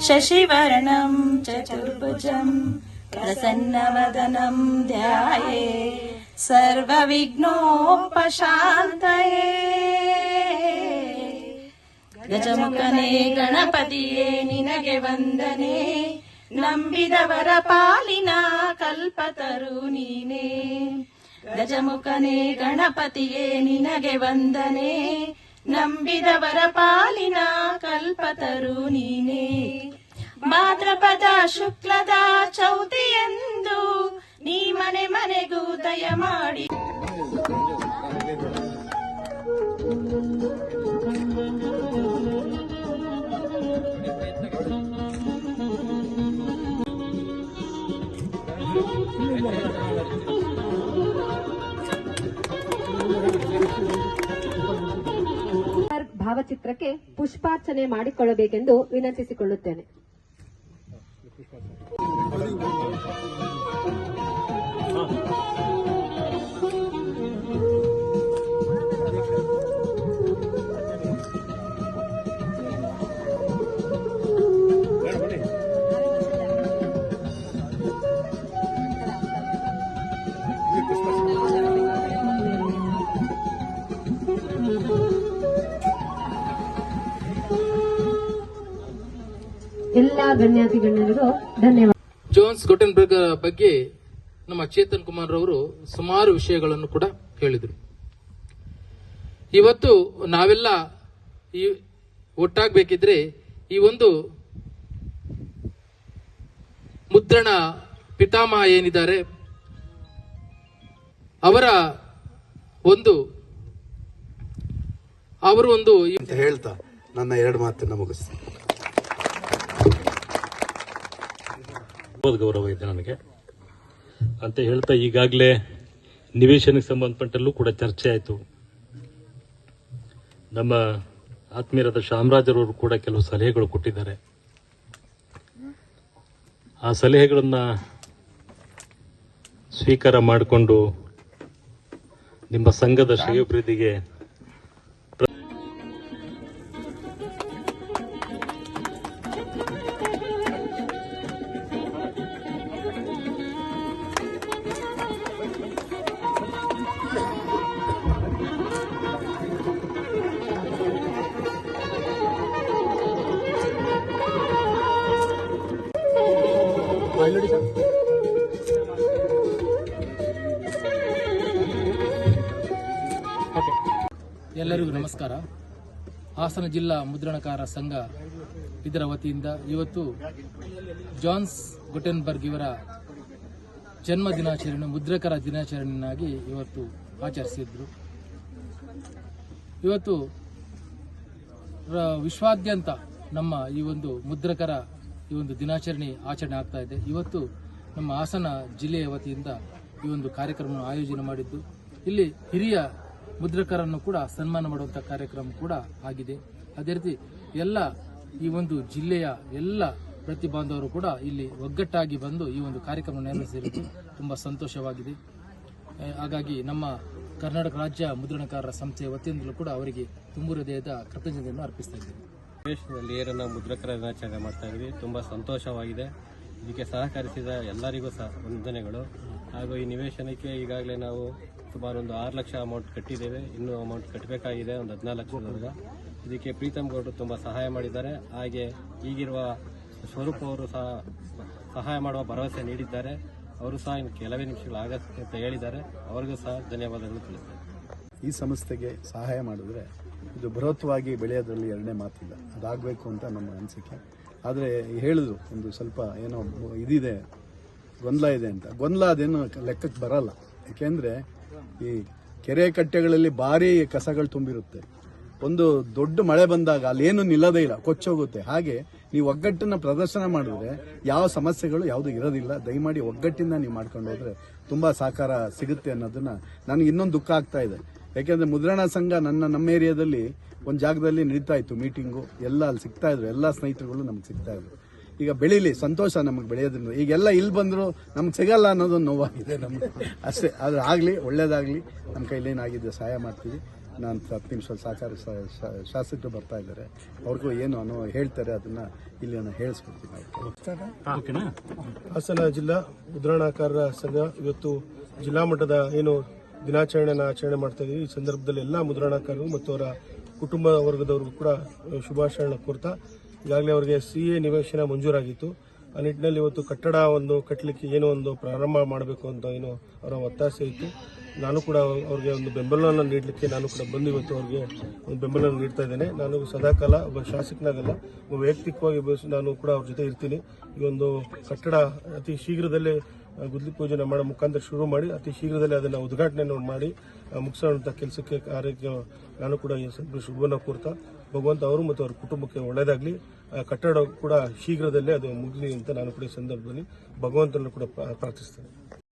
शशिवर्णं चतुर्भुजं प्रसन्नवदनं ध्याये सर्वविघ्नोपशान्तये ಗಜಮುಖನೇ ಗಣಪತಿಯೇ ನಿನಗೆ ವಂದನೆ ನಂಬಿದವರ ಪಾಲಿನ ಕಲ್ಪತರು ನೀನೇ ಗಜಮುಖನೇ ಗಣಪತಿಯೇ ನಿನಗೆ ವಂದನೆ ನಂಬಿದವರ ಪಾಲಿನ ಕಲ್ಪತರು ನೀನೇ. ಭಾದ್ರಪದ ಶುಕ್ಲದ ಚೌತಿಯೆಂದು ನೀ ಮನೆ ಮನೆಗೂ ದಯ ಮಾಡಿ ಭಾವಚಿತ್ರಕ್ಕೆ ಪುಷ್ಪಾರ್ಚನೆ ಮಾಡಿಕೊಳ್ಳಬೇಕೆಂದು ವಿನಂತಿಸಿಕೊಳ್ಳುತ್ತೇನೆ. ಎಲ್ಲಾ ಗಣ್ಯಾತಿ ಗಣ್ಯರಿಗೂ ಧನ್ಯವಾದ. ಜೋನ್ಸ್ ಗೊಟೆನ್ಬರ್ಗ್ ಬಗ್ಗೆ ನಮ್ಮ ಚೇತನ್ ಕುಮಾರ್ ಅವರು ಸುಮಾರು ವಿಷಯಗಳನ್ನು ಕೂಡ ಹೇಳಿದರು. ಇವತ್ತು ನಾವೆಲ್ಲ ಈ ಒಟ್ಟಾಗಬೇಕಿದ್ರೆ ಈ ಒಂದು ಮುದ್ರಣ ಪಿತಾಮಹ ಏನಿದ್ದಾರೆ ಅವರ ಒಂದು ಅವರು ಒಂದು ಅಂತ ಹೇಳ್ತಾ ನನ್ನ ಎರಡು ಮಾತನ್ನ ಮುಗಿಸ್ತೀನಿ. ತುಂಬ ಗೌರವ ಇದೆ ನನಗೆ. ಅಂತ ಹೇಳ್ತಾ ಈಗಾಗಲೇ ನಿವೇಶನಕ್ಕೆ ಸಂಬಂಧಪಟ್ಟಲ್ಲೂ ಕೂಡ ಚರ್ಚೆ ಆಯಿತು. ನಮ್ಮ ಆತ್ಮೀಯರಾದ ಶಾಮರಾಜರವರು ಕೂಡ ಕೆಲವು ಸಲಹೆಗಳು ಕೊಟ್ಟಿದ್ದಾರೆ. ಆ ಸಲಹೆಗಳನ್ನು ಸ್ವೀಕಾರ ಮಾಡಿಕೊಂಡು ನಿಮ್ಮ ಸಂಘದ ಶ್ರೇಯೋಭಿವೃದ್ಧಿಗೆ ಎಲ್ಲರಿಗೂ ನಮಸ್ಕಾರ. ಹಾಸನ ಜಿಲ್ಲಾ ಮುದ್ರಣಕಾರ ಸಂಘ ಇದರ ವತಿಯಿಂದ ಇವತ್ತು ಜಾನ್ಸ್ ಗುಟೆನ್ಬರ್ಗ್ ಇವರ ಜನ್ಮ ದಿನಾಚರಣೆ, ಮುದ್ರಕರ ದಿನಾಚರಣೆಯನ್ನಾಗಿ ಇವತ್ತು ಆಚರಿಸಿದ್ರು. ಇವತ್ತು ವಿಶ್ವಾದ್ಯಂತ ನಮ್ಮ ಈ ಒಂದು ಮುದ್ರಕರ ಈ ಒಂದು ದಿನಾಚರಣೆ ಆಚರಣೆ ಆಗ್ತಾ ಇದೆ. ಇವತ್ತು ನಮ್ಮ ಹಾಸನ ಜಿಲ್ಲೆಯ ವತಿಯಿಂದ ಈ ಒಂದು ಕಾರ್ಯಕ್ರಮ ಆಯೋಜನೆ ಮಾಡಿದ್ದು, ಇಲ್ಲಿ ಹಿರಿಯ ಮುದ್ರಕರನ್ನು ಕೂಡ ಸನ್ಮಾನ ಮಾಡುವಂಥ ಕಾರ್ಯಕ್ರಮ ಕೂಡ ಆಗಿದೆ. ಅದೇ ರೀತಿ ಎಲ್ಲ ಈ ಒಂದು ಜಿಲ್ಲೆಯ ಎಲ್ಲ ಪ್ರತಿಬಾಂಧವರು ಕೂಡ ಇಲ್ಲಿ ಒಗ್ಗಟ್ಟಾಗಿ ಬಂದು ಈ ಒಂದು ಕಾರ್ಯಕ್ರಮ ನೆರವೇರಿಸಿರುವುದು ತುಂಬ ಸಂತೋಷವಾಗಿದೆ. ಹಾಗಾಗಿ ನಮ್ಮ ಕರ್ನಾಟಕ ರಾಜ್ಯ ಮುದ್ರಣಕಾರರ ಸಂಸ್ಥೆಯ ವತಿಯಿಂದಲೂ ಕೂಡ ಅವರಿಗೆ ತುಂಬು ಹೃದಯದ ಕೃತಜ್ಞತೆಯನ್ನು ಅರ್ಪಿಸ್ತಾ ದೇಶದಲ್ಲಿ ಏರನ್ನು ಮುದ್ರಕರ ದಿನಾಚರಣೆ ಮಾಡ್ತಾ ಇದ್ವಿ. ತುಂಬ ಸಂತೋಷವಾಗಿದೆ. ಇದಕ್ಕೆ ಸಹಕರಿಸಿದ ಎಲ್ಲರಿಗೂ ಸಹ ವಂದನೆಗಳು. ಹಾಗೂ ಈ ನಿವೇಶನಕ್ಕೆ ಈಗಾಗಲೇ ನಾವು ಸುಮಾರು ಒಂದು ಆರು ಲಕ್ಷ ಅಮೌಂಟ್ ಕಟ್ಟಿದ್ದೇವೆ. ಇನ್ನೂ ಅಮೌಂಟ್ ಕಟ್ಟಬೇಕಾಗಿದೆ. ಒಂದು ಹದಿನಾಲ್ಕು ಲಕ್ಷದವರೆಗೆ. ಇದಕ್ಕೆ ಪ್ರೀತಮ್ ಗೌಡರು ತುಂಬ ಸಹಾಯ ಮಾಡಿದ್ದಾರೆ. ಹಾಗೆ ಈಗಿರುವ ಸ್ವರೂಪ್ ಅವರು ಸಹ ಸಹಾಯ ಮಾಡುವ ಭರವಸೆ ನೀಡಿದ್ದಾರೆ. ಅವರು ಸಹ ಇನ್ನು ಕೆಲವೇ ನಿಮಿಷಗಳು ಆಗತ್ತೆ ಅಂತ ಹೇಳಿದ್ದಾರೆ. ಅವರಿಗೂ ಸಹ ಧನ್ಯವಾದಗಳು ತಿಳಿಸ್ತೇನೆ. ಈ ಸಂಸ್ಥೆಗೆ ಸಹಾಯ ಮಾಡಿದ್ರೆ ಇದು ಬೃಹತ್ವಾಗಿ ಬೆಳೆಯೋದ್ರಲ್ಲಿ ಎರಡನೇ ಮಾತಿಲ್ಲ. ಅದಾಗಬೇಕು ಅಂತ ನಮ್ಮ ಅನಿಸಿಕೆ. ಆದರೆ ಹೇಳಿದ್ರು, ಒಂದು ಸ್ವಲ್ಪ ಏನೋ ಇದಿದೆ, ಗೊಂದಲ ಇದೆ ಅಂತ. ಗೊಂದಲ ಅದೇನು ಲೆಕ್ಕಕ್ಕೆ ಬರಲ್ಲ. ಯಾಕೆಂದರೆ ಈ ಕೆರೆ ಕಟ್ಟೆಗಳಲ್ಲಿ ಭಾರಿ ಕಸಗಳು ತುಂಬಿರುತ್ತೆ. ಒಂದು ದೊಡ್ಡ ಮಳೆ ಬಂದಾಗ ಅಲ್ಲೇನು ನಿಲ್ಲದೇ ಇಲ್ಲ, ಕೊಚ್ಚೋಗುತ್ತೆ. ಹಾಗೆ ನೀವು ಒಗ್ಗಟ್ಟನ್ನು ಪ್ರದರ್ಶನ ಮಾಡಿದ್ರೆ ಯಾವ ಸಮಸ್ಯೆಗಳು ಯಾವುದು ಇರೋದಿಲ್ಲ. ದಯಮಾಡಿ ಒಗ್ಗಟ್ಟಿಂದ ನೀವು ಮಾಡ್ಕೊಂಡು ಹೋದರೆ ತುಂಬ ಸಹಕಾರ ಸಿಗುತ್ತೆ ಅನ್ನೋದನ್ನು ನನಗೆ ಇನ್ನೊಂದು ದುಃಖ ಆಗ್ತಾ ಇದೆ. ಯಾಕೆಂದ್ರೆ ಮುದ್ರಣ ಸಂಘ ನನ್ನ ನಮ್ಮ ಏರಿಯಾದಲ್ಲಿ ಒಂದು ಜಾಗದಲ್ಲಿ ನಡೀತಾ ಇತ್ತು ಮೀಟಿಂಗು ಎಲ್ಲ ಅಲ್ಲಿ ಸಿಗ್ತಾ ಇದ್ರು. ಎಲ್ಲ ಸ್ನೇಹಿತರುಗಳು ನಮ್ಗೆ ಸಿಗ್ತಾ ಇದ್ರು. ಈಗ ಬೆಳೀಲಿ ಸಂತೋಷ ನಮಗೆ ಬೆಳೆಯೋದ್ರಿಂದ. ಈಗೆಲ್ಲ ಇಲ್ಲಿ ಬಂದ್ರು ನಮ್ಗೆ ಸಿಗಲ್ಲ ಅನ್ನೋದು ನೋವಾಗಿದೆ ನಮ್ಗೆ. ಅಷ್ಟೇ. ಆದ್ರೆ ಆಗಲಿ ಒಳ್ಳೇದಾಗಲಿ. ನಮ್ಮ ಕೈಲೇನಾಗಿದೆ ಸಹಾಯ ಮಾಡ್ತೀವಿ. ನಾನು ಹತ್ತು ನಿಮಿಷ ಸಹಕಾರ ಶಾಸಕರು ಬರ್ತಾ ಇದ್ದಾರೆ. ಅವ್ರಿಗೂ ಏನು ಅನ್ನೋ ಹೇಳ್ತಾರೆ ಅದನ್ನ ಇಲ್ಲಿ ನಾನು ಹೇಳಿಸ್ಕೊಡ್ತೀನಿ. ಹಾಸನ ಜಿಲ್ಲಾ ಮುದ್ರಣಾಕಾರರ ಸಂಘ ಇವತ್ತು ಜಿಲ್ಲಾ ಮಟ್ಟದ ಏನು ದಿನಾಚರಣೆನ ಆಚರಣೆ ಮಾಡ್ತಾ ಇದ್ದೀವಿ ಈ ಸಂದರ್ಭದಲ್ಲಿ ಎಲ್ಲ ಮುದ್ರಣಾಕಾರರು ಮತ್ತು ಅವರ ಕುಟುಂಬ ವರ್ಗದವ್ರಿಗೂ ಕೂಡ ಶುಭಾಶಯನ ಕೋರ್ತಾ, ಈಗಾಗಲೇ ಅವರಿಗೆ ಸಿ ಎ ನಿವೇಶನ ಮಂಜೂರಾಗಿತ್ತು. ಆ ನಿಟ್ಟಿನಲ್ಲಿ ಇವತ್ತು ಕಟ್ಟಡ ಒಂದು ಕಟ್ಟಲಿಕ್ಕೆ ಏನೋ ಒಂದು ಪ್ರಾರಂಭ ಮಾಡಬೇಕು ಅಂತ ಏನೋ ಅವರ ಒತ್ತಾಸೆ ಇತ್ತು. ನಾನು ಕೂಡ ಅವ್ರಿಗೆ ಒಂದು ಬೆಂಬಲವನ್ನು ನೀಡಲಿಕ್ಕೆ ನಾನು ಕೂಡ ಬಂದು ಇವತ್ತು ಅವ್ರಿಗೆ ಒಂದು ಬೆಂಬಲವನ್ನು ನೀಡ್ತಾ ಇದ್ದೇನೆ. ನಾನು ಸದಾಕಾಲ ಒಬ್ಬ ಶಾಸಕನಾಗಲ್ಲ, ಒಬ್ಬ ವೈಯಕ್ತಿಕವಾಗಿ ನಾನು ಕೂಡ ಅವ್ರ ಜೊತೆ ಇರ್ತೀನಿ. ಈ ಒಂದು ಕಟ್ಟಡ ಅತಿ ಶೀಘ್ರದಲ್ಲೇ ಗುದ್ಲಿ ಪೂಜೆನ ಮಾಡೋ ಮುಖಾಂತರ ಶುರು ಮಾಡಿ, ಅತಿ ಶೀಘ್ರದಲ್ಲೇ ಅದನ್ನು ಉದ್ಘಾಟನೆ ಮಾಡಿ ಮುಗಿಸೋಂಥ ಕೆಲಸಕ್ಕೆ ಕಾರ್ಯಕ್ಕೆ ನಾನು ಕೂಡ ಶುಭವನ್ನು ಕೋರ್ತಾ, ಭಗವಂತ ಅವರು ಮತ್ತು ಅವರ ಕುಟುಂಬಕ್ಕೆ ಒಳ್ಳೆಯದಾಗಲಿ ಕಟ್ಟಡ ಕೂಡ ಶೀಘ್ರದಲ್ಲೇ ಅದು ಮುಗಲಿ ಅಂತ ನಾನು ಕೂಡ ಸಂದರ್ಭದಲ್ಲಿ ಭಗವಂತನನ್ನು ಕೂಡ ಪ್ರಾ- ಪ್ರಾರ್ಥಿಸ್ತೇನೆ.